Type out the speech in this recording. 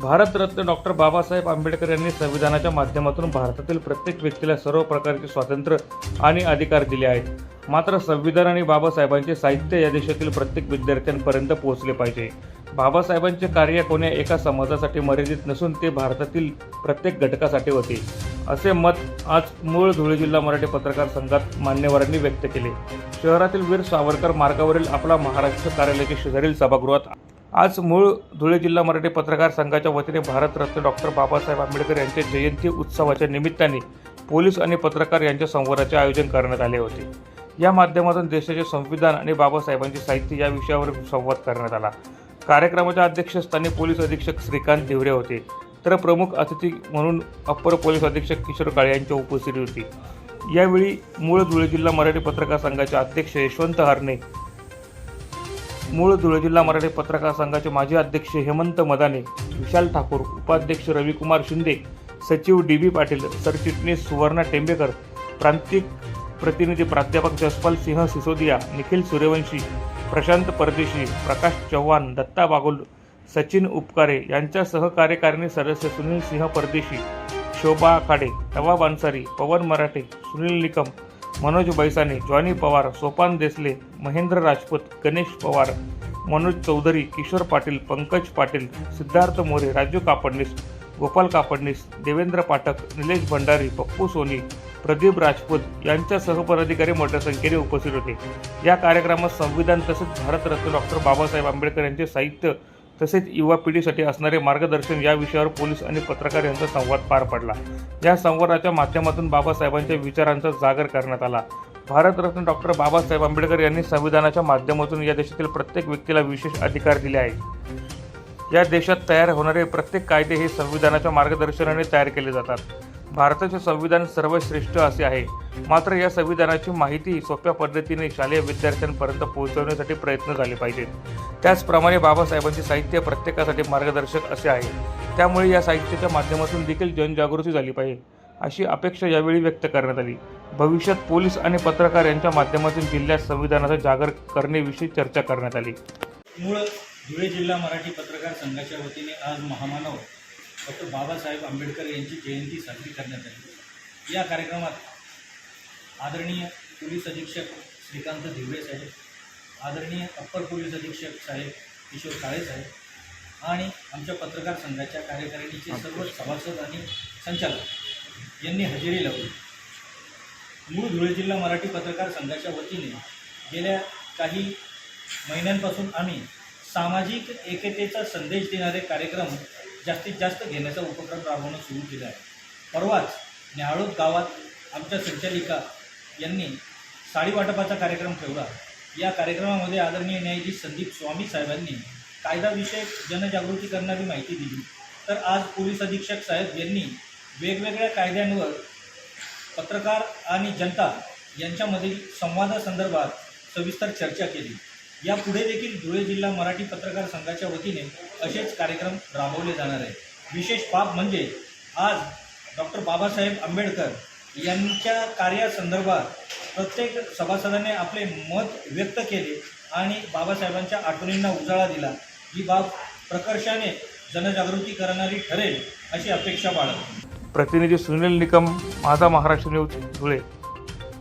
Bharat Ratna doctor Babasaheb Ambedkar यांनी संविधानाच्या माध्यमातून भारतातील प्रत्येक व्यक्तीला सर्व प्रकारचे स्वातंत्र्य आणि अधिकार दिले आहेत. मात्र संविधान आणि बाबासाहेबांचे साहित्य या देशातील प्रत्येक विद्यार्थ्यांपर्यंत पोहोचले पाहिजे. बाबासाहेबांचे कार्य कोण्या एका समाजासाठी मर्यादित नसून ते भारतातील प्रत्येक घटकासाठी होते. असे मत आज मूळ धुळे जिल्हा मराठी पत्रकार संघात मान्यवरांनी व्यक्त केले. शहरातील वीर सावरकर मार्गावरील आपला महाराष्ट्र कार्यालयाच्या शेजारील सभागृहात आज मूळ धुळे जिल्हा मराठी पत्रकार संघाच्या वतीने भारतरत्न डॉक्टर बाबासाहेब आंबेडकर यांच्या जयंती उत्सवाच्या निमित्ताने पोलीस आणि पत्रकार यांच्या संवादाचे आयोजन करण्यात आले होते. या माध्यमातून देशाचे संविधान आणि बाबासाहेबांचे साहित्य या विषयावर संवाद करण्यात आला. कार्यक्रमाच्या अध्यक्षस्थानी पोलीस अधीक्षक श्रीकांत देवरे होते. तर प्रमुख अतिथी म्हणून अप्पर पोलीस अधीक्षक किशोर काळे यांच्या उपस्थिती होती. यावेळी मूळ धुळे जिल्हा मराठी पत्रकार संघाचे अध्यक्ष यशवंत हरणे मूळ धुळे जिल्हा मराठी पत्रकार संघाचे माजी अध्यक्ष हेमंत मदाने विशाल ठाकूर उपाध्यक्ष रविकुमार शिंदे सचिव डी बी पाटील सरचिटणीस सुवर्णा टेंबेकर प्रांतिक प्रतिनिधी प्राध्यापक जसपाल सिंह सिसोदिया निखिल सूर्यवंशी प्रशांत परदेशी प्रकाश चव्हाण दत्ता बागुल सचिन उपकारे यांच्या सहकार्यकारिणी सदस्य सुनील सिंह परदेशी शोभा आखाडे नवाब अन्सारी पवन मराठे सुनील निकम मनोज बैसाने जॉनी पवार सोपान देसले महेंद्र राजपूत गणेश पवार मनोज चौधरी किशोर पाटील पंकज पाटील सिद्धार्थ मोरे राजू कापडणीस गोपाल कापडणीस देवेंद्र पाठक निलेश भंडारी पप्पू सोनी प्रदीप राजपूत यांच्यासह पदाधिकारी मोठ्या संख्येने उपस्थित होते. या कार्यक्रमात संविधान तसेच भारतरत्न डॉक्टर बाबासाहेब आंबेडकर यांचे साहित्य तसेच युवा पिढीसाठी असणारे मार्गदर्शन या विषयावर पोलीस आणि पत्रकार यांचा संवाद पार पडला. या संवादाच्या माध्यमातून बाबासाहेबांच्या विचारांचा जागर करण्यात आला. भारतरत्न डॉक्टर बाबासाहेब आंबेडकर यांनी संविधानाच्या माध्यमातून या देशातील प्रत्येक व्यक्तीला विशेष अधिकार दिले आहेत. या देशात तयार होणारे प्रत्येक कायदे हे संविधानाच्या मार्गदर्शनाने तयार केले जातात. भारताचे संविधान सर्वश्रेष्ठ असे आहे. मात्र या संविधानाची माहिती सोप्या पद्धतीने शालेय विद्यार्थ्यांपर्यंत पोहोचवण्यासाठी प्रयत्न झाले पाहिजेत. त्याचप्रमाणे बाबासाहेबांचे साहित्य प्रत्येकासाठी मार्गदर्शक असे आहे. त्यामुळे या साहित्याच्या माध्यमातून देखील जनजागृती झाली पाहिजे अशी अपेक्षा यावेळी व्यक्त करण्यात आली. भविष्यात पोलीस आणि पत्रकार यांच्या माध्यमातून जिल्ह्यात संविधानाचा जागर करण्याविषयी चर्चा करण्यात आली. मूळ धुळे जिल्हा मराठी पत्रकार संघाच्या वतीने आज महामानव डॉक्टर बाबासाहेब आंबेडकर यांची जयंती साजरी करण्यात आली. या कार्यक्रमात आदरणीय पोलीस अधीक्षक श्रीकांत धिवरे साहेब आदरणीय अप्पर पोलीस अधीक्षक साहेब किशोर काळे साहेब आणि आमच्या पत्रकार संघाच्या कार्यकारिणीचे सर्व सभासद आणि संचालक यांनी हजेरी लावली. मूळ धुळे जिल्हा मराठी पत्रकार संघाच्या वतीने गेल्या काही महिन्यांपासून आम्ही सामाजिक एकतेचा संदेश देणारे कार्यक्रम जास्तीत जास्त घेण्याचा उपक्रम राबवणं सुरू केला आहे. परवाच न्याहाळोद गावात आमच्या संचालिका यांनी साडी वाटपाचा कार्यक्रम ठेवला. या कार्यक्रमामध्ये आदरणीय न्यायाधीश संदीप स्वामी साहेबांनी कायदाविषयक जनजागृती करणारी माहिती दिली. तर आज पोलीस अधीक्षक साहेब यांनी वेगवेगळ्या कायद्यांवर पत्रकार आणि जनता यांच्यामधील संवादासंदर्भात सविस्तर चर्चा केली. यापुढे देखील धुळे जिल्हा मराठी पत्रकार संघाच्या वतीने असेच कार्यक्रम राबवले जाणार आहे विशेष बाब म्हणजे आज डॉक्टर बाबासाहेब आंबेडकर यांच्या कार्यासंदर्भात प्रत्येक सभासदाने आपले मत व्यक्त केले आणि बाबासाहेबांच्या आठवणींना उजाळा दिला. ही बाब प्रकर्षाने जनजागृती करणारी ठरेल अशी अपेक्षा बाळगतो. प्रतिनिधी सुनील निकम माझा महाराष्ट्र न्यूज धुळे.